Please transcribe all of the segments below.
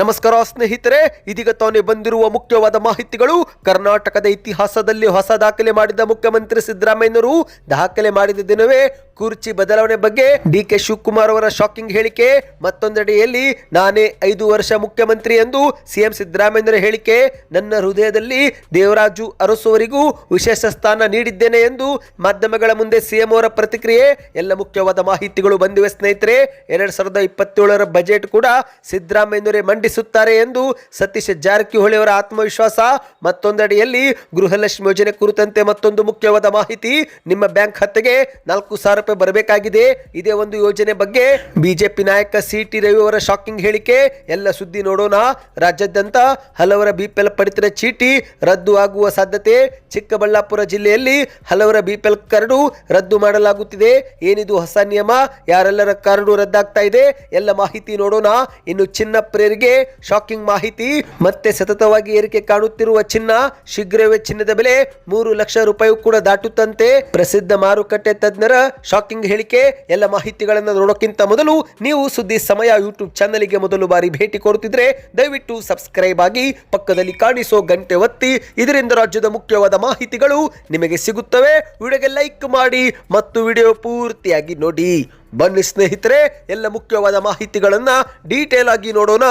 ನಮಸ್ಕಾರ ಸ್ನೇಹಿತರೆ, ಇದೀಗ ತಾನೇ ಬಂದಿರುವ ಮುಖ್ಯವಾದ ಮಾಹಿತಿಗಳು. ಕರ್ನಾಟಕದ ಇತಿಹಾಸದಲ್ಲಿ ಹೊಸ ದಾಖಲೆ ಮಾಡಿದ ಮುಖ್ಯಮಂತ್ರಿ ಸಿದ್ದರಾಮಯ್ಯನವರು ದಾಖಲೆ ಮಾಡಿದ ದಿನವೇ ಕುರ್ಚಿ ಬದಲಾವಣೆ ಬಗ್ಗೆ ಡಿ ಕೆ ಶಿವಕುಮಾರ್ ಅವರ ಶಾಕಿಂಗ್ ಹೇಳಿಕೆ. ಮತ್ತೊಂದೆಡೆಯಲ್ಲಿ, ನಾನೇ ಐದು ವರ್ಷ ಮುಖ್ಯಮಂತ್ರಿ ಎಂದು ಸಿಎಂ ಸಿದ್ದರಾಮಯ್ಯರ ಹೇಳಿಕೆ. ನನ್ನ ಹೃದಯದಲ್ಲಿ ದೇವರಾಜು ಅರಸುವರಿಗೂ ವಿಶೇಷ ಸ್ಥಾನ ನೀಡಿದ್ದೇನೆ ಎಂದು ಮಾಧ್ಯಮಗಳ ಮುಂದೆ ಸಿಎಂ ಅವರ ಪ್ರತಿಕ್ರಿಯೆ. ಎಲ್ಲ ಮುಖ್ಯವಾದ ಮಾಹಿತಿಗಳು ಬಂದಿವೆ ಸ್ನೇಹಿತರೆ. ಎರಡ್ ಸಾವಿರದ ಇಪ್ಪತ್ತೇಳರ ಬಜೆಟ್ ಕೂಡ ಸಿದ್ದರಾಮಯ್ಯರೇ ಮಂಡಿಸುತ್ತಾರೆ ಎಂದು ಸತೀಶ್ ಜಾರಕಿಹೊಳಿ ಅವರ ಆತ್ಮವಿಶ್ವಾಸ. ಮತ್ತೊಂದೆಡೆಯಲ್ಲಿ ಗೃಹಲಕ್ಷ್ಮಿ ಯೋಜನೆ ಕುರಿತಂತೆ ಮತ್ತೊಂದು ಮುಖ್ಯವಾದ ಮಾಹಿತಿ. ನಿಮ್ಮ ಬ್ಯಾಂಕ್ ಖಾತೆಗೆ ನಾಲ್ಕು ಸಾವಿರ ರೂಪಾಯಿ ಬರಬೇಕಾಗಿದೆ. ಇದೇ ಒಂದು ಯೋಜನೆ ಬಗ್ಗೆ ಬಿಜೆಪಿ ನಾಯಕ ಸಿ ಟಿ ರವಿ ಅವರ ಶಾಕಿಂಗ್ ಹೇಳಿಕೆ. ಎಲ್ಲ ಸುದ್ದಿ ನೋಡೋಣ. ರಾಜ್ಯಾದ್ಯಂತ ಹಲವರ ಬಿಪಿಎಲ್ ಪಡಿತರ ಚೀಟಿ ರದ್ದು ಆಗುವ ಸಾಧ್ಯತೆ. ಚಿಕ್ಕಬಳ್ಳಾಪುರ ಜಿಲ್ಲೆಯಲ್ಲಿ ಹಲವರ ಬಿಪಿಎಲ್ ಕರಡು ರದ್ದು ಮಾಡಲಾಗುತ್ತಿದೆ. ಏನಿದು ಹೊಸ ನಿಯಮ? ಯಾರೆಲ್ಲರ ಕರಡು ರದ್ದಾಗ್ತಾ ಇದೆ? ಎಲ್ಲ ಮಾಹಿತಿ ನೋಡೋಣ. ಇನ್ನು ಚಿನ್ನ ಪ್ರೇರಿಗೆ ಶಾಕಿಂಗ್ ಮಾಹಿತಿ. ಮತ್ತೆ ಸತತವಾಗಿ ಏರಿಕೆ ಕಾಣುತ್ತಿರುವ ಚಿನ್ನ ಶೀಘ್ರವೇ ಚಿನ್ನದ ಬೆಲೆ ಮೂರು ಲಕ್ಷ ರೂಪಾಯಿ ಕೂಡ ದಾಟುತ್ತಂತೆ. ಪ್ರಸಿದ್ಧ ಮಾರುಕಟ್ಟೆ ತಜ್ಞರ ಶಾಕಿಂಗ್ ಹೇಳಿಕೆ, ಎಲ್ಲ ಮಾಹಿತಿಗಳನ್ನು ನೋಡೋಕ್ಕಿಂತ ಮೊದಲು ನೀವು ಸುದ್ದಿ ಸಮಯ ಯೂಟ್ಯೂಬ್ ಚಾನಲ್ಗೆ ಮೊದಲು ಬಾರಿ ಭೇಟಿ ಕೊಡುತ್ತಿದ್ರೆ ದಯವಿಟ್ಟು ಸಬ್ಸ್ಕ್ರೈಬ್ ಆಗಿ ಪಕ್ಕದಲ್ಲಿ ಕಾಣಿಸೋ ಗಂಟೆ ಒತ್ತಿ, ಇದರಿಂದ ರಾಜ್ಯದ ಮುಖ್ಯವಾದ ಮಾಹಿತಿಗಳು ನಿಮಗೆ ಸಿಗುತ್ತವೆ. ವಿಡಿಯೋಗೆ ಲೈಕ್ ಮಾಡಿ ಮತ್ತು ವಿಡಿಯೋ ಪೂರ್ತಿಯಾಗಿ ನೋಡಿ. ಬನ್ನಿ ಸ್ನೇಹಿತರೆ, ಎಲ್ಲ ಮುಖ್ಯವಾದ ಮಾಹಿತಿಗಳನ್ನು ಡೀಟೇಲ್ ಆಗಿ ನೋಡೋಣ.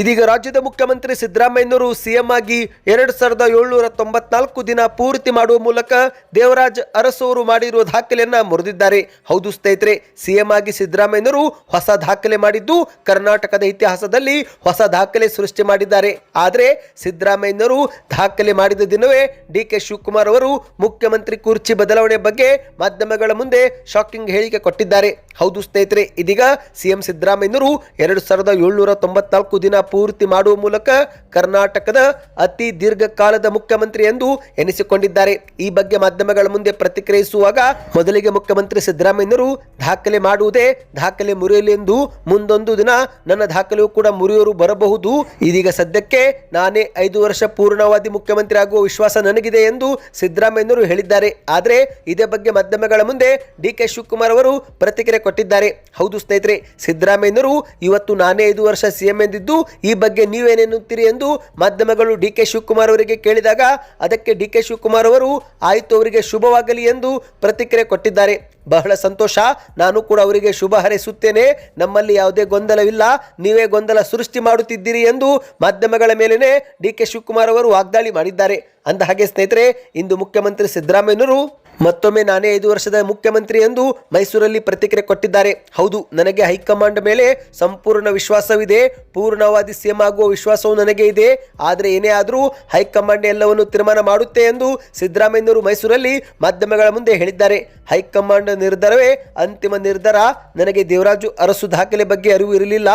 ಇದೀಗ ರಾಜ್ಯದ ಮುಖ್ಯಮಂತ್ರಿ ಸಿದ್ದರಾಮಯ್ಯನವರು ಸಿಎಂ ಆಗಿ ಎರಡು ಸಾವಿರದ ಏಳ್ನೂರ ತೊಂಬತ್ನಾಲ್ಕು ದಿನ ಪೂರ್ತಿ ಮಾಡುವ ಮೂಲಕ ದೇವರಾಜ್ ಅರಸು ಅವರು ಮಾಡಿರುವ ದಾಖಲೆಯನ್ನ ಮುರಿದಿದ್ದಾರೆ. ಹೌದು ಸ್ನೇಹಿತರೆ, ಸಿಎಂ ಆಗಿ ಸಿದ್ದರಾಮಯ್ಯನವರು ಹೊಸ ದಾಖಲೆ ಮಾಡಿದ್ದು ಕರ್ನಾಟಕದ ಇತಿಹಾಸದಲ್ಲಿ ಹೊಸ ದಾಖಲೆ ಸೃಷ್ಟಿ ಮಾಡಿದ್ದಾರೆ. ಆದರೆ ಸಿದ್ದರಾಮಯ್ಯನವರು ದಾಖಲೆ ಮಾಡಿದ ದಿನವೇ ಡಿ ಕೆ ಶಿವಕುಮಾರ್ ಅವರು ಮುಖ್ಯಮಂತ್ರಿ ಕುರ್ಚಿ ಬದಲಾವಣೆ ಬಗ್ಗೆ ಮಾಧ್ಯಮಗಳ ಮುಂದೆ ಶಾಕಿಂಗ್ ಹೇಳಿಕೆ ಕೊಟ್ಟಿದ್ದಾರೆ. ಹೌದು ಸ್ನೇಹಿತರೆ, ಇದೀಗ ಸಿಎಂ ಸಿದ್ದರಾಮಯ್ಯನವರು ಎರಡು ಸಾವಿರದ ಏಳ್ನೂರ ತೊಂಬತ್ನಾಲ್ಕು ದಿನ ಪೂರ್ತಿ ಮಾಡುವ ಮೂಲಕ ಕರ್ನಾಟಕದ ಅತಿ ದೀರ್ಘಕಾಲದ ಮುಖ್ಯಮಂತ್ರಿ ಎಂದು ಎನಿಸಿಕೊಂಡಿದ್ದಾರೆ. ಈ ಬಗ್ಗೆ ಮಾಧ್ಯಮಗಳ ಮುಂದೆ ಪ್ರತಿಕ್ರಿಯಿಸುವಾಗ ಮೊದಲಿಗೆ ಮುಖ್ಯಮಂತ್ರಿ ಸಿದ್ದರಾಮಯ್ಯರು ದಾಖಲೆ ಮಾಡುವುದೇ ದಾಖಲೆ ಮುರಿಯಲಿ ಎಂದು ಮುಂದೊಂದು ದಿನ ನನ್ನ ದಾಖಲೆಯೂ ಕೂಡ ಮುರಿಯೋರು ಬರಬಹುದು. ಇದೀಗ ಸದ್ಯಕ್ಕೆ ನಾನೇ ಐದು ವರ್ಷ ಪೂರ್ಣಾವಧಿ ಮುಖ್ಯಮಂತ್ರಿ ಆಗುವ ವಿಶ್ವಾಸ ನನಗಿದೆ ಎಂದು ಸಿದ್ದರಾಮಯ್ಯರು ಹೇಳಿದ್ದಾರೆ. ಆದರೆ ಇದೇ ಬಗ್ಗೆ ಮಾಧ್ಯಮಗಳ ಮುಂದೆ ಡಿ ಕೆ ಶಿವಕುಮಾರ್ ಅವರು ಪ್ರತಿಕ್ರಿಯೆ ಕೊಟ್ಟಿದ್ದಾರೆ. ಹೌದು ಸ್ನೇಹಿತರೆ ಸಿದ್ದರಾಮಯ್ಯರು ಇವತ್ತು ನಾನೇ ಐದು ವರ್ಷ ಸಿಎಂ ಎಂದಿದ್ದು ಈ ಬಗ್ಗೆ ನೀವೇನೆನ್ನುತ್ತೀರಿ ಎಂದು ಮಾಧ್ಯಮಗಳು ಡಿ ಕೆ ಶಿವಕುಮಾರ್ ಅವರಿಗೆ ಕೇಳಿದಾಗ ಅದಕ್ಕೆ ಡಿ ಕೆ ಶಿವಕುಮಾರ್ ಅವರು, ಆಯಿತು, ಅವರಿಗೆ ಶುಭವಾಗಲಿ ಎಂದು ಪ್ರತಿಕ್ರಿಯೆ ಕೊಟ್ಟಿದ್ದಾರೆ. ಬಹಳ ಸಂತೋಷ. ನಾನು ಕೂಡ ಅವರಿಗೆ ಶುಭ ಹರಿಸುತ್ತೇನೆ. ನಮ್ಮಲ್ಲಿ ಯಾವುದೇ ಗೊಂದಲವಿಲ್ಲ. ನೀವೇ ಗೊಂದಲ ಸೃಷ್ಟಿ ಮಾಡುತ್ತಿದ್ದೀರಿ ಎಂದು ಮಾಧ್ಯಮಗಳ ಮೇಲೇನೆ ಡಿ ಕೆ ಶಿವಕುಮಾರ್ ಅವರು ವಾಗ್ದಾಳಿ ಮಾಡಿದ್ದಾರೆ. ಅಂದ ಹಾಗೆ ಸ್ನೇಹಿತರೆ, ಇಂದು ಮುಖ್ಯಮಂತ್ರಿ ಸಿದ್ದರಾಮಯ್ಯನವರು ಮತ್ತೊಮ್ಮೆ ನಾನೇ ಐದು ವರ್ಷದ ಮುಖ್ಯಮಂತ್ರಿ ಎಂದು ಮೈಸೂರಲ್ಲಿ ಪ್ರತಿಕ್ರಿಯೆ ಕೊಟ್ಟಿದ್ದಾರೆ. ಹೌದು, ನನಗೆ ಹೈಕಮಾಂಡ್ ಮೇಲೆ ಸಂಪೂರ್ಣ ವಿಶ್ವಾಸವಿದೆ. ಪೂರ್ಣವಾದಿ ಸಿಎಂ ಆಗುವ ವಿಶ್ವಾಸವೂ ನನಗೆ ಇದೆ. ಆದರೆ ಏನೇ ಆದರೂ ಹೈಕಮಾಂಡ್ ಎಲ್ಲವನ್ನು ತೀರ್ಮಾನ ಮಾಡುತ್ತೆ ಎಂದು ಸಿದ್ದರಾಮಯ್ಯನವರು ಮೈಸೂರಲ್ಲಿ ಮಾಧ್ಯಮಗಳ ಮುಂದೆ ಹೇಳಿದ್ದಾರೆ. ಹೈಕಮಾಂಡ್ ನಿರ್ಧಾರವೇ ಅಂತಿಮ ನಿರ್ಧಾರ. ನನಗೆ ದೇವರಾಜು ಅರಸು ದಾಖಲೆ ಬಗ್ಗೆ ಅರಿವು ಇರಲಿಲ್ಲ.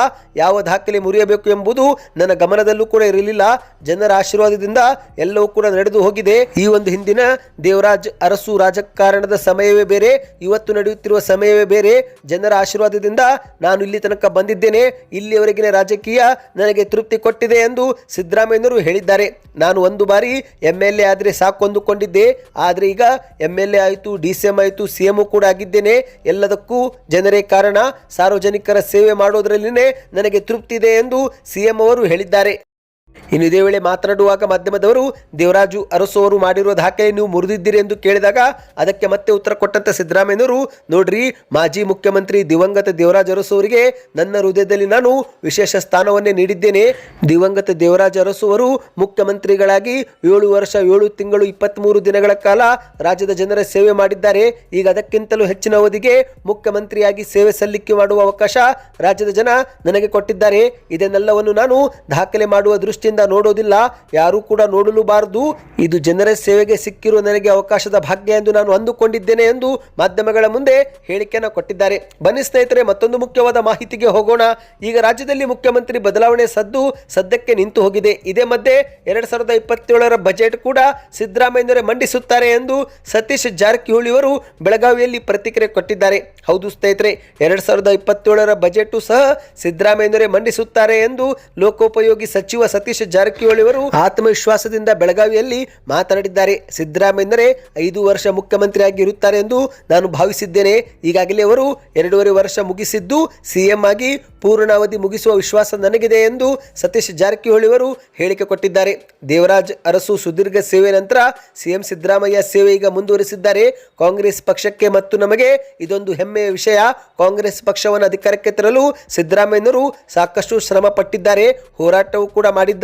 ಯಾವ ದಾಖಲೆ ಮುರಿಯಬೇಕು ಎಂಬುದು ನನ್ನ ಗಮನದಲ್ಲೂ ಕೂಡ ಇರಲಿಲ್ಲ. ಜನರ ಆಶೀರ್ವಾದದಿಂದ ಎಲ್ಲವೂ ಕೂಡ ನಡೆದು ಹೋಗಿದೆ. ಈ ಒಂದು ಹಿಂದಿನ ದೇವರಾಜ್ ಅರಸು ರಾಜಕಾರಣದ ಸಮಯವೇ ಬೇರೆ, ಇವತ್ತು ನಡೆಯುತ್ತಿರುವ ಸಮಯವೇ ಬೇರೆ. ಜನರ ಆಶೀರ್ವಾದದಿಂದ ನಾನು ಇಲ್ಲಿ ತನಕ ಬಂದಿದ್ದೇನೆ. ಇಲ್ಲಿಯವರೆಗಿನ ರಾಜಕೀಯ ನನಗೆ ತೃಪ್ತಿ ಕೊಟ್ಟಿದೆ ಎಂದು ಸಿದ್ದರಾಮಯ್ಯನವರು ಹೇಳಿದ್ದಾರೆ. ನಾನು ಒಂದು ಬಾರಿ ಎಂ ಎಲ್ ಎ ಆದರೆ ಸಾಕು ಅಂದುಕೊಂಡಿದ್ದೆ. ಆದರೆ ಈಗ ಎಂ ಎಲ್ ಎ ಆಯಿತು, ಡಿ ಸಿ ಎಂ ಆಯಿತು, ಸಿ ಎಂ ಕೂಡ ಆಗಿದ್ದೇನೆ. ಎಲ್ಲದಕ್ಕೂ ಜನರೇ ಕಾರಣ. ಸಾರ್ವಜನಿಕರ ಸೇವೆ ಮಾಡೋದರಲ್ಲಿನೇ ನನಗೆ ತೃಪ್ತಿ ಇದೆ ಎಂದು ಸಿ ಎಂ ಅವರು ಹೇಳಿದ್ದಾರೆ. ಇನ್ನು ಇದೇ ವೇಳೆ ಮಾತನಾಡುವಾಗ ಮಾಧ್ಯಮದವರು, ದೇವರಾಜು ಅರಸು ಅವರು ಮಾಡಿರುವ ದಾಖಲೆ ನೀವು ಮುರಿದಿದ್ದೀರಿ ಎಂದು ಕೇಳಿದಾಗ ಅದಕ್ಕೆ ಮತ್ತೆ ಉತ್ತರ ಕೊಟ್ಟಂತ ಸಿದ್ದರಾಮಯ್ಯನವರು, ನೋಡ್ರಿ ಮಾಜಿ ಮುಖ್ಯಮಂತ್ರಿ ದಿವಂಗತ ದೇವರಾಜ ಅರಸು ಅವರಿಗೆ ನನ್ನ ಹೃದಯದಲ್ಲಿ ನಾನು ವಿಶೇಷ ಸ್ಥಾನವನ್ನೇ ನೀಡಿದ್ದೇನೆ. ದಿವಂಗತ ದೇವರಾಜ ಅರಸು ಅವರು ಮುಖ್ಯಮಂತ್ರಿಗಳಾಗಿ ಏಳು ವರ್ಷ, ಏಳು ತಿಂಗಳು ಇಪ್ಪತ್ತ್ಮೂರು ದಿನಗಳ ಕಾಲ ರಾಜ್ಯದ ಜನರ ಸೇವೆ ಮಾಡಿದ್ದಾರೆ. ಈಗ ಅದಕ್ಕಿಂತಲೂ ಹೆಚ್ಚಿನ ಅವಧಿಗೆ ಮುಖ್ಯಮಂತ್ರಿಯಾಗಿ ಸೇವೆ ಸಲ್ಲಿಕೆ ಮಾಡುವ ಅವಕಾಶ ರಾಜ್ಯದ ಜನ ನನಗೆ ಕೊಟ್ಟಿದ್ದಾರೆ. ಇದನ್ನೆಲ್ಲವನ್ನು ನಾನು ದಾಖಲೆ ಮಾಡುವ ದೃಷ್ಟಿಯಿಂದ ನೋಡೋದಿಲ್ಲ, ಯಾರೂ ಕೂಡ ನೋಡಲು ಬಾರದು. ಇದು ಜನರ ಸೇವೆಗೆ ಸಿಕ್ಕಿರುವ ನನಗೆ ಅವಕಾಶದ ಭಾಗ್ಯ ಎಂದು ನಾನು ಅಂದುಕೊಂಡಿದ್ದೇನೆ ಎಂದು ಮಾಧ್ಯಮಗಳ ಮುಂದೆ ಹೇಳಿಕೆಯನ್ನು ಕೊಟ್ಟಿದ್ದಾರೆ. ಬನ್ನಿ ಸ್ನೇಹಿತರೆ, ಮತ್ತೊಂದು ಮುಖ್ಯವಾದ ಮಾಹಿತಿಗೆ ಹೋಗೋಣ. ಈಗ ರಾಜ್ಯದಲ್ಲಿ ಮುಖ್ಯಮಂತ್ರಿ ಬದಲಾವಣೆ ಸದ್ದು ಸದ್ಯಕ್ಕೆ ನಿಂತು ಹೋಗಿದೆ. ಇದೇ ಮಧ್ಯೆ ಎರಡ್ ಸಾವಿರದ ಇಪ್ಪತ್ತೇಳರ ಬಜೆಟ್ ಕೂಡ ಸಿದ್ದರಾಮಯ್ಯನವರೇ ಮಂಡಿಸುತ್ತಾರೆ ಎಂದು ಸತೀಶ್ ಜಾರಕಿಹೊಳಿ ಅವರು ಬೆಳಗಾವಿಯಲ್ಲಿ ಪ್ರತಿಕ್ರಿಯೆ ಕೊಟ್ಟಿದ್ದಾರೆ. ಹೌದು ಸ್ನೇಹಿತರೆ, ಎರಡ್ ಸಾವಿರದ ಇಪ್ಪತ್ತೇಳರ ಬಜೆಟ್ ಸಹ ಸಿದ್ದರಾಮಯ್ಯನವರೇ ಮಂಡಿಸುತ್ತಾರೆ ಎಂದು ಲೋಕೋಪಯೋಗಿ ಸಚಿವ ಸತೀಶ್ ಸತೀಶ್ ಜಾರಕಿಹೊಳಿ ಅವರು ಆತ್ಮವಿಶ್ವಾಸದಿಂದ ಬೆಳಗಾವಿಯಲ್ಲಿ ಮಾತನಾಡಿದ್ದಾರೆ. ಸಿದ್ದರಾಮಯ್ಯನರೇ ಐದು ವರ್ಷ ಮುಖ್ಯಮಂತ್ರಿಯಾಗಿ ಇರುತ್ತಾರೆ ಎಂದು ನಾನು ಭಾವಿಸಿದ್ದೇನೆ. ಈಗಾಗಲೇ ಅವರು ಎರಡೂವರೆ ವರ್ಷ ಮುಗಿಸಿದ್ದು ಸಿಎಂ ಆಗಿ ಪೂರ್ಣಾವಧಿ ಮುಗಿಸುವ ವಿಶ್ವಾಸ ನನಗಿದೆ ಎಂದು ಸತೀಶ್ ಜಾರಕಿಹೊಳಿ ಅವರು ಹೇಳಿಕೆ ಕೊಟ್ಟಿದ್ದಾರೆ. ದೇವರಾಜ್ ಅರಸು ಸುದೀರ್ಘ ಸೇವೆ ನಂತರ ಸಿಎಂ ಸಿದ್ದರಾಮಯ್ಯ ಸೇವೆ ಈಗ ಮುಂದುವರಿಸಿದ್ದಾರೆ. ಕಾಂಗ್ರೆಸ್ ಪಕ್ಷಕ್ಕೆ ಮತ್ತು ನಮಗೆ ಇದೊಂದು ಹೆಮ್ಮೆಯ ವಿಷಯ. ಕಾಂಗ್ರೆಸ್ ಪಕ್ಷವನ್ನು ಅಧಿಕಾರಕ್ಕೆ ತರಲು ಸಿದ್ದರಾಮಯ್ಯನವರು ಸಾಕಷ್ಟು ಶ್ರಮ ಪಟ್ಟಿದ್ದಾರೆ. ಹೋರಾಟವೂ ಕೂಡ ಮಾಡಿದ್ದಾರೆ.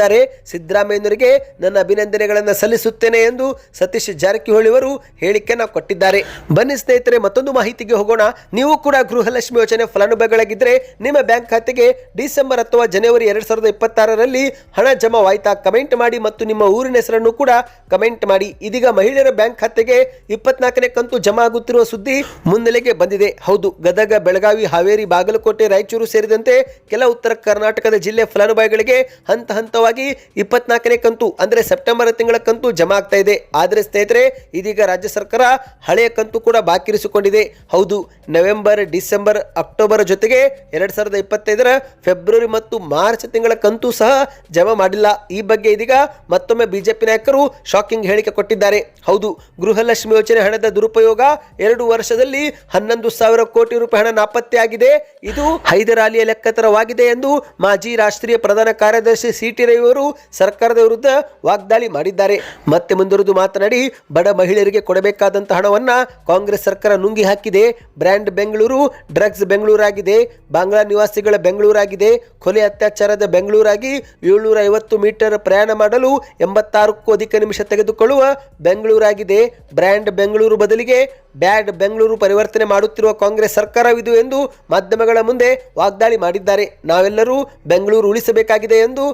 ಸಿದ್ದರಾಮಯ್ಯನವರಿಗೆ ನನ್ನ ಅಭಿನಂದನೆಗಳನ್ನು ಸಲ್ಲಿಸುತ್ತೇನೆ ಎಂದು ಸತೀಶ್ ಜಾರಕಿಹೊಳಿ ಅವರು ಹೇಳಿಕೆಯನ್ನು ಕೊಟ್ಟಿದ್ದಾರೆ. ಬನ್ನಿ ಸ್ನೇಹಿತರೆ, ಮತ್ತೊಂದು ಮಾಹಿತಿಗೆ ಹೋಗೋಣ. ನೀವು ಕೂಡ ಗೃಹಲಕ್ಷ್ಮಿ ಯೋಜನೆ ಫಲಾನುಭವಿಗಳಾಗಿದ್ದರೆ ನಿಮ್ಮ ಬ್ಯಾಂಕ್ ಖಾತೆಗೆ ಡಿಸೆಂಬರ್ ಅಥವಾ ಜನವರಿ ಎರಡು ಸಾವಿರದ ಇಪ್ಪತ್ತಾರರಲ್ಲಿ ಹಣ ಜಮಾವಾಯ್ತಾ ಕಮೆಂಟ್ ಮಾಡಿ ಮತ್ತು ನಿಮ್ಮ ಊರಿನ ಹೆಸರನ್ನು ಕೂಡ ಕಮೆಂಟ್ ಮಾಡಿ. ಇದೀಗ ಮಹಿಳೆಯರ ಬ್ಯಾಂಕ್ ಖಾತೆಗೆ ಇಪ್ಪತ್ನಾಲ್ಕನೇ ಕಂತು ಜಮಾ ಆಗುತ್ತಿರುವ ಸುದ್ದಿ ಮುನ್ನೆಲೆಗೆ ಬಂದಿದೆ. ಹೌದು, ಗದಗ, ಬೆಳಗಾವಿ, ಹಾವೇರಿ, ಬಾಗಲಕೋಟೆ, ರಾಯಚೂರು ಸೇರಿದಂತೆ ಕೆಲ ಉತ್ತರ ಕರ್ನಾಟಕದ ಜಿಲ್ಲೆ ಫಲಾನುಭವಿಗಳಿಗೆ ಹಂತ ಹಂತವಾಗಿ ಇಪ್ಪತ್ನಾಲ್ಕನೇ ಕಂತು, ಅಂದ್ರೆ ಸೆಪ್ಟೆಂಬರ್ ತಿಂಗಳ ಕಂತು ಜಮಾ ಆಗ್ತಾ ಇದೆ. ಆದರೆ ಸ್ನೇಹಿತರೆ, ಇದೀಗ ರಾಜ್ಯ ಸರ್ಕಾರ ಹಳೆಯ ಕಂತು ಕೂಡ ಬಾಕಿ ಇರಿಸಿಕೊಂಡಿದೆ ಹೌದು, ನವೆಂಬರ್, ಡಿಸೆಂಬರ್, ಅಕ್ಟೋಬರ್ ಜೊತೆಗೆ ಎರಡು ಸಾವಿರದ ಇಪ್ಪತ್ತೈದರ ಫೆಬ್ರವರಿ ಮತ್ತು ಮಾರ್ಚ್ ತಿಂಗಳ ಕಂತು ಸಹ ಜಮಾ ಮಾಡಿಲ್ಲ. ಈ ಬಗ್ಗೆ ಇದೀಗ ಮತ್ತೊಮ್ಮೆ ಬಿಜೆಪಿ ನಾಯಕರು ಶಾಕಿಂಗ್ ಹೇಳಿಕೆ ಕೊಟ್ಟಿದ್ದಾರೆ. ಹೌದು, ಗೃಹಲಕ್ಷ್ಮಿ ಯೋಜನೆ ಹಣದ ದುರುಪಯೋಗ ಎರಡು ವರ್ಷದಲ್ಲಿ ಹನ್ನೊಂದು ಸಾವಿರ ಕೋಟಿ ರೂಪಾಯಿ ಹಣ ನಾಪತ್ತೆಯಾಗಿದೆ ಇದು ಹೈದರಾಲಿಯ ಲೆಕ್ಕತರವಾಗಿದೆ ಎಂದು ಮಾಜಿ ರಾಷ್ಟ್ರೀಯ ಪ್ರಧಾನ ಕಾರ್ಯದರ್ಶಿ ಸಿ ರವಿ ಸರ್ಕಾರದ ವಿರುದ್ಧ ವಾಗ್ದಾಳಿ ಮಾಡಿದ್ದಾರೆ. ಮತ್ತೆ ಮುಂದುವರೆದು ಮಾತನಾಡಿ, ಬಡ ಮಹಿಳೆಯರಿಗೆ ಕೊಡಬೇಕಾದಂತಹ ಹಣವನ್ನ ಕಾಂಗ್ರೆಸ್ ಸರ್ಕಾರ ನುಂಗಿ ಹಾಕಿದೆ. ಬ್ರ್ಯಾಂಡ್ ಬೆಂಗಳೂರು, ಡ್ರಗ್ಸ್ ಬೆಂಗಳೂರಾಗಿದೆ. ಬಾಂಗ್ಲಾ ನಿವಾಸಿಗಳ ಬೆಂಗಳೂರಾಗಿದೆ. ಕೊಲೆ ಅತ್ಯಾಚಾರದ ಬೆಂಗಳೂರಾಗಿ ಏಳ್ನೂರ ಐವತ್ತು ಮೀಟರ್ ಪ್ರಯಾಣ ಮಾಡಲು ಎಂಬತ್ತಾರಕ್ಕೂ ಅಧಿಕ ನಿಮಿಷ ತೆಗೆದುಕೊಳ್ಳುವ ಬೆಂಗಳೂರಾಗಿದೆ. ಬ್ರ್ಯಾಂಡ್ ಬೆಂಗಳೂರು ಬದಲಿಗೆ ಬ್ಯಾಡ್ ಬೆಂಗಳೂರು ಪರಿವರ್ತನೆ ಮಾಡುತ್ತಿರುವ ಕಾಂಗ್ರೆಸ್ ಸರ್ಕಾರವಿದು ಎಂದು ಮಾಧ್ಯಮಗಳ ಮುಂದೆ ವಾಗ್ದಾಳಿ ಮಾಡಿದ್ದಾರೆ. ನಾವೆಲ್ಲರೂ ಬೆಂಗಳೂರು ಉಳಿಸಬೇಕಾಗಿದೆ ಎಂದು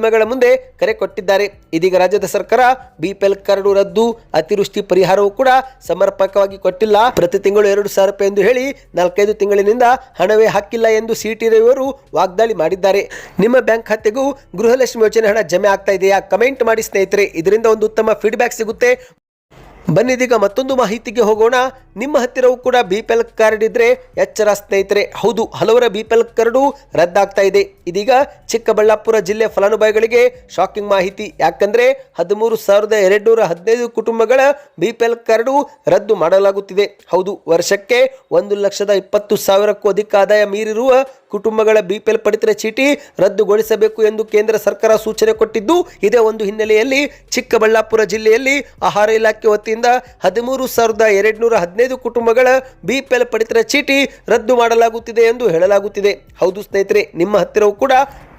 ಮಾಧ್ಯಮಗಳ ಮುಂದೆ ಕರೆ ಕೊಟ್ಟಿದ್ದಾರೆ. ಇದೀಗ ರಾಜ್ಯದ ಸರ್ಕಾರ ಬಿಪಿಎಲ್ ಕರಡು ರದ್ದು, ಅತಿವೃಷ್ಟಿ ಪರಿಹಾರವೂ ಕೂಡ ಸಮರ್ಪಕವಾಗಿ ಕೊಟ್ಟಿಲ್ಲ. ಪ್ರತಿ ತಿಂಗಳು ಎರಡು ಸಾವಿರ ರೂಪಾಯಿ ಎಂದು ಹೇಳಿ ನಾಲ್ಕೈದು ತಿಂಗಳಿನಿಂದ ಹಣವೇ ಹಾಕಿಲ್ಲ ಎಂದು ಸಿಟಿ ರವಿಯವರು ವಾಗ್ದಾಳಿ ಮಾಡಿದ್ದಾರೆ. ನಿಮ್ಮ ಬ್ಯಾಂಕ್ ಖಾತೆಗೂ ಗೃಹಲಕ್ಷ್ಮಿ ಯೋಜನೆ ಹಣ ಜಮೆ ಆಗ್ತಾ ಇದೆಯಾ? ಕಮೆಂಟ್ ಮಾಡಿ ಸ್ನೇಹಿತರೆ. ಇದರಿಂದ ಒಂದು ಉತ್ತಮ ಫೀಡ್ಬ್ಯಾಕ್ ಸಿಗುತ್ತೆ. ಬನ್ನಿದೀಗ ಮತ್ತೊಂದು ಮಾಹಿತಿಗೆ ಹೋಗೋಣ. ನಿಮ್ಮ ಹತ್ತಿರವೂ ಕೂಡ ಬಿ ಪಿ ಎಲ್ ಕಾರ್ಡ್ ಇದ್ರೆ ಎಚ್ಚರ ಸ್ನೇಹಿತರೆ. ಹೌದು, ಹಲವರ ಬಿ ಪಿ ಎಲ್ ಕಾರ್ಡು ರದ್ದಾಗ್ತಾ ಇದೆ. ಇದೀಗ ಚಿಕ್ಕಬಳ್ಳಾಪುರ ಜಿಲ್ಲೆ ಫಲಾನುಭವಿಗಳಿಗೆ ಶಾಕಿಂಗ್ ಮಾಹಿತಿ. ಯಾಕಂದ್ರೆ ಹದಿಮೂರು ಸಾವಿರದ ಎರಡ್ನೂರ ಹದಿನೈದು ಕುಟುಂಬಗಳ ಬಿ ಪಿ ಎಲ್ ಕಾರ್ಡು ರದ್ದು ಮಾಡಲಾಗುತ್ತಿದೆ. ಹೌದು, ವರ್ಷಕ್ಕೆ ಒಂದು ಲಕ್ಷದ ಇಪ್ಪತ್ತು ಸಾವಿರಕ್ಕೂ ಅಧಿಕ ಆದಾಯ ಮೀರಿರುವ ಕುಟುಂಬಗಳ ಬಿಪಿಎಲ್ ಪಡಿತರ ಚೀಟಿ ರದ್ದುಗೊಳಿಸಬೇಕು ಎಂದು ಕೇಂದ್ರ ಸರ್ಕಾರ ಸೂಚನೆ ಕೊಟ್ಟಿದ್ದು, ಇದೇ ಒಂದು ಹಿನ್ನೆಲೆಯಲ್ಲಿ ಚಿಕ್ಕಬಳ್ಳಾಪುರ ಜಿಲ್ಲೆಯಲ್ಲಿ ಆಹಾರ ಇಲಾಖೆ ವತಿಯಿಂದ ಹದಿಮೂರು ಸಾವಿರದ ಎರಡುನೂರ ಹದಿನೈದು ಕುಟುಂಬಗಳ ಬಿಪಿಎಲ್ ಪಡಿತರ ಚೀಟಿ ರದ್ದು ಮಾಡಲಾಗುತ್ತಿದೆ ಎಂದು ಹೇಳಲಾಗುತ್ತಿದೆ. ಹೌದು ಸ್ನೇಹಿತರೆ, ನಿಮ್ಮ ಹತ್ತಿರವೂ ಕೂಡ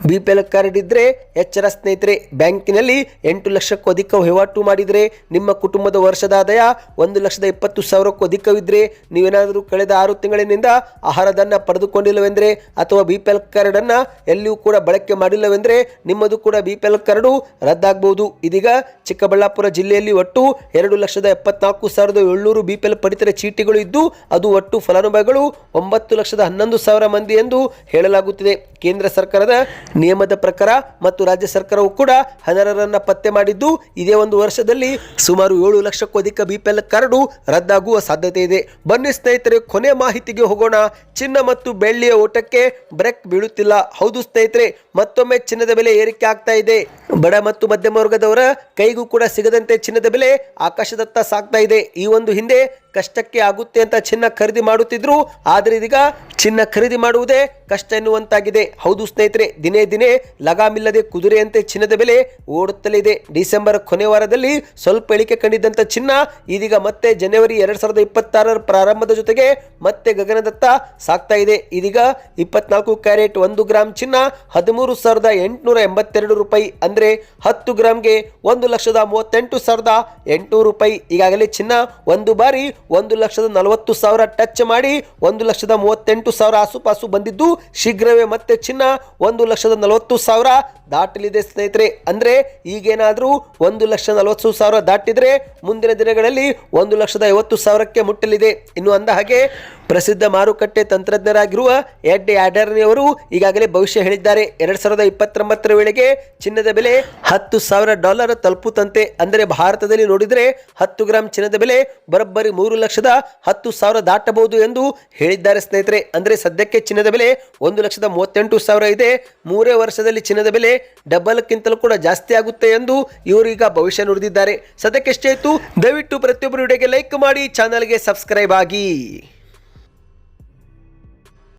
ಬಿ ಪಿ ಎಲ್ ಕಾರ್ಡ್ ಇದ್ದರೆ ಎಚ್ಚರ ಸ್ನೇಹಿತರೆ, ಬ್ಯಾಂಕಿನಲ್ಲಿ ಎಂಟು ಲಕ್ಷಕ್ಕೂ ಅಧಿಕ ವಹಿವಾಟು ಮಾಡಿದರೆ, ನಿಮ್ಮ ಕುಟುಂಬದ ವರ್ಷದ ಆದಾಯ ಒಂದು ಲಕ್ಷದ ಇಪ್ಪತ್ತು ಸಾವಿರಕ್ಕೂ ಅಧಿಕವಿದ್ದರೆ ನೀವೇನಾದರೂ ಕಳೆದ ಆರು ತಿಂಗಳಿನಿಂದ ಆಹಾರದನ್ನು ಪಡೆದುಕೊಂಡಿಲ್ಲವೆಂದರೆ, ಅಥವಾ ಬಿ ಪಿ ಎಲ್ ಕಾರ್ಡನ್ನು ಎಲ್ಲಿಯೂ ಕೂಡ ಬಳಕೆ ಮಾಡಿಲ್ಲವೆಂದರೆ, ನಿಮ್ಮದು ಕೂಡ ಬಿ ಪಿ ಎಲ್ ಕಾರ್ಡು ರದ್ದಾಗಬಹುದು. ಇದೀಗ ಚಿಕ್ಕಬಳ್ಳಾಪುರ ಜಿಲ್ಲೆಯಲ್ಲಿ ಒಟ್ಟು ಎರಡು ಲಕ್ಷದ ಎಪ್ಪತ್ನಾಲ್ಕು ಸಾವಿರದ ಏಳ್ನೂರು ಬಿ ಪಿ ಎಲ್ ಪಡಿತರ ಚೀಟಿಗಳು ಇದ್ದು, ಅದು ಒಟ್ಟು ಫಲಾನುಭವಿಗಳು ಒಂಬತ್ತು ಲಕ್ಷದ ಹನ್ನೊಂದು ಸಾವಿರ ಮಂದಿ ಎಂದು ಹೇಳಲಾಗುತ್ತಿದೆ. ಕೇಂದ್ರ ಸರ್ಕಾರದ ನಿಯಮದ ಪ್ರಕಾರ ಮತ್ತು ರಾಜ್ಯ ಸರ್ಕಾರವು ಕೂಡ ಅನರ್ಹರನ್ನ ಪತ್ತೆ ಮಾಡಿದ್ದು, ಇದೇ ಒಂದು ವರ್ಷದಲ್ಲಿ ಸುಮಾರು ಏಳು ಲಕ್ಷಕ್ಕೂ ಅಧಿಕ ಬಿಪಿಎಲ್ ಕಾರ್ಡು ರದ್ದಾಗುವ ಸಾಧ್ಯತೆ ಇದೆ. ಬನ್ನಿ ಸ್ನೇಹಿತರೆ ಕೊನೆ ಮಾಹಿತಿಗೆ ಹೋಗೋಣ. ಚಿನ್ನ ಮತ್ತು ಬೆಳ್ಳಿಯ ಓಟಕ್ಕೆ ಬ್ರೇಕ್ ಬೀಳುತ್ತಿಲ್ಲ. ಹೌದು ಸ್ನೇಹಿತರೆ, ಮತ್ತೊಮ್ಮೆ ಚಿನ್ನದ ಬೆಲೆ ಏರಿಕೆ ಆಗ್ತಾ ಇದೆ. ಬಡ ಮತ್ತು ಮಧ್ಯಮ ವರ್ಗದವರ ಕೈಗೂ ಕೂಡ ಸಿಗದಂತೆ ಚಿನ್ನದ ಬೆಲೆ ಆಕಾಶದತ್ತ ಸಾಗ್ತಾ ಇದೆ. ಈ ಒಂದು ಹಿಂದೆ ಕಷ್ಟಕ್ಕೆ ಆಗುತ್ತೆ ಅಂತ ಚಿನ್ನ ಖರೀದಿ ಮಾಡುತ್ತಿದ್ರು, ಆದರೆ ಇದೀಗ ಚಿನ್ನ ಖರೀದಿ ಮಾಡುವುದೇ ಕಷ್ಟ ಎನ್ನುವಂತಾಗಿದೆ. ಹೌದು ಸ್ನೇಹಿತರೆ, ದಿನೇ ದಿನೇ ಲಗಾಮಿಲ್ಲದೆ ಕುದುರೆಯಂತೆ ಚಿನ್ನದ ಬೆಲೆ ಓಡುತ್ತಲೇ ಇದೆ. ಡಿಸೆಂಬರ್ ಕೊನೆ ವಾರದಲ್ಲಿ ಸ್ವಲ್ಪ ಇಳಿಕೆ ಕಂಡಿದ್ದಂಥ ಚಿನ್ನ ಇದೀಗ ಮತ್ತೆ ಜನವರಿ ಎರಡ್ ಸಾವಿರದ ಇಪ್ಪತ್ತಾರರ ಪ್ರಾರಂಭದ ಜೊತೆಗೆ ಮತ್ತೆ ಗಗನದತ್ತ ಸಾಗ್ತಾ ಇದೆ. ಇದೀಗ ಇಪ್ಪತ್ನಾಲ್ಕು ಕ್ಯಾರೆಟ್ ಒಂದು ಗ್ರಾಮ್ ಚಿನ್ನ ಹದಿಮೂರು ಸಾವಿರದ ಎಂಟುನೂರ ಎಂಬತ್ತೆರಡು ರೂಪಾಯಿ, ಅಂದ್ರೆ ಹತ್ತು ಗ್ರಾಮ್ಗೆ ಒಂದು ಲಕ್ಷದ ಮೂವತ್ತೆಂಟು ಸಾವಿರದ ಎಂಟುನೂರು ರೂಪಾಯಿ. ಈಗಾಗಲೇ ಚಿನ್ನ ಒಂದು ಬಾರಿ ಒಂದು ಲಕ್ಷದ ನಲವತ್ತು ಸಾವಿರ ಟಚ್ ಮಾಡಿ, ಒಂದು ಲಕ್ಷದ ಮೂವತ್ತೆಂಟು ಸಾವಿರ ಆಸುಪಾಸು ಬಂದಿದ್ದು, ಶೀಘ್ರವೇ ಮತ್ತೆ ಚಿನ್ನ ಒಂದು ಲಕ್ಷದ ನಲವತ್ತು ಸಾವಿರ ದಾಟಲಿದೆ ಸ್ನೇಹಿತರೆ. ಅಂದ್ರೆ ಈಗೇನಾದರೂ ಒಂದು ಲಕ್ಷ ನಲವತ್ತು ಸಾವಿರ ದಾಟಿದರೆ ಮುಂದಿನ ದಿನಗಳಲ್ಲಿ ಒಂದು ಲಕ್ಷದ ಐವತ್ತು ಸಾವಿರಕ್ಕೆ ಮುಟ್ಟಲಿದೆ. ಇನ್ನು ಅಂದ ಹಾಗೆ ಪ್ರಸಿದ್ಧ ಮಾರುಕಟ್ಟೆ ತಂತ್ರಜ್ಞರಾಗಿರುವ ಎಡ್ ಆಡರ್ನಿಯವರು ಈಗಾಗಲೇ ಭವಿಷ್ಯ ಹೇಳಿದ್ದಾರೆ. ಎರಡ್ ಸಾವಿರದ ಇಪ್ಪತ್ತೊಂಬತ್ತರ ವೇಳೆಗೆ ಚಿನ್ನದ ಬೆಲೆ ಹತ್ತು ಸಾವಿರ ಡಾಲರ್ ತಲುಪುತ್ತಂತೆ. ಅಂದರೆ ಭಾರತದಲ್ಲಿ ನೋಡಿದರೆ ಹತ್ತು ಗ್ರಾಂ ಚಿನ್ನದ ಬೆಲೆ ಬರೋಬ್ಬರಿ ಮೂರು ಲಕ್ಷದ ಹತ್ತು ಸಾವಿರ ದಾಟಬಹುದು ಎಂದು ಹೇಳಿದ್ದಾರೆ ಸ್ನೇಹಿತರೆ. ಅಂದರೆ ಸದ್ಯಕ್ಕೆ ಚಿನ್ನದ ಬೆಲೆ ಒಂದು ಲಕ್ಷದ ಮೂವತ್ತೆಂಟು ಸಾವಿರ ಇದೆ. ಮೂರೇ ವರ್ಷದಲ್ಲಿ ಚಿನ್ನದ ಬೆಲೆ ಡಬಲ್ಕ್ಕಿಂತಲೂ ಕೂಡ ಜಾಸ್ತಿ ಆಗುತ್ತೆ ಎಂದು ಇವರೀಗ ಭವಿಷ್ಯ ನುಡಿದಿದ್ದಾರೆ. ಸದ್ಯಕ್ಕೆ ಎಷ್ಟೇ ಇತ್ತು, ದಯವಿಟ್ಟು ಪ್ರತಿಯೊಬ್ಬರು ವಿಡಿಯೋಗೆ ಲೈಕ್ ಮಾಡಿ, ಚಾನಲ್ಗೆ ಸಬ್ಸ್ಕ್ರೈಬ್ ಆಗಿ.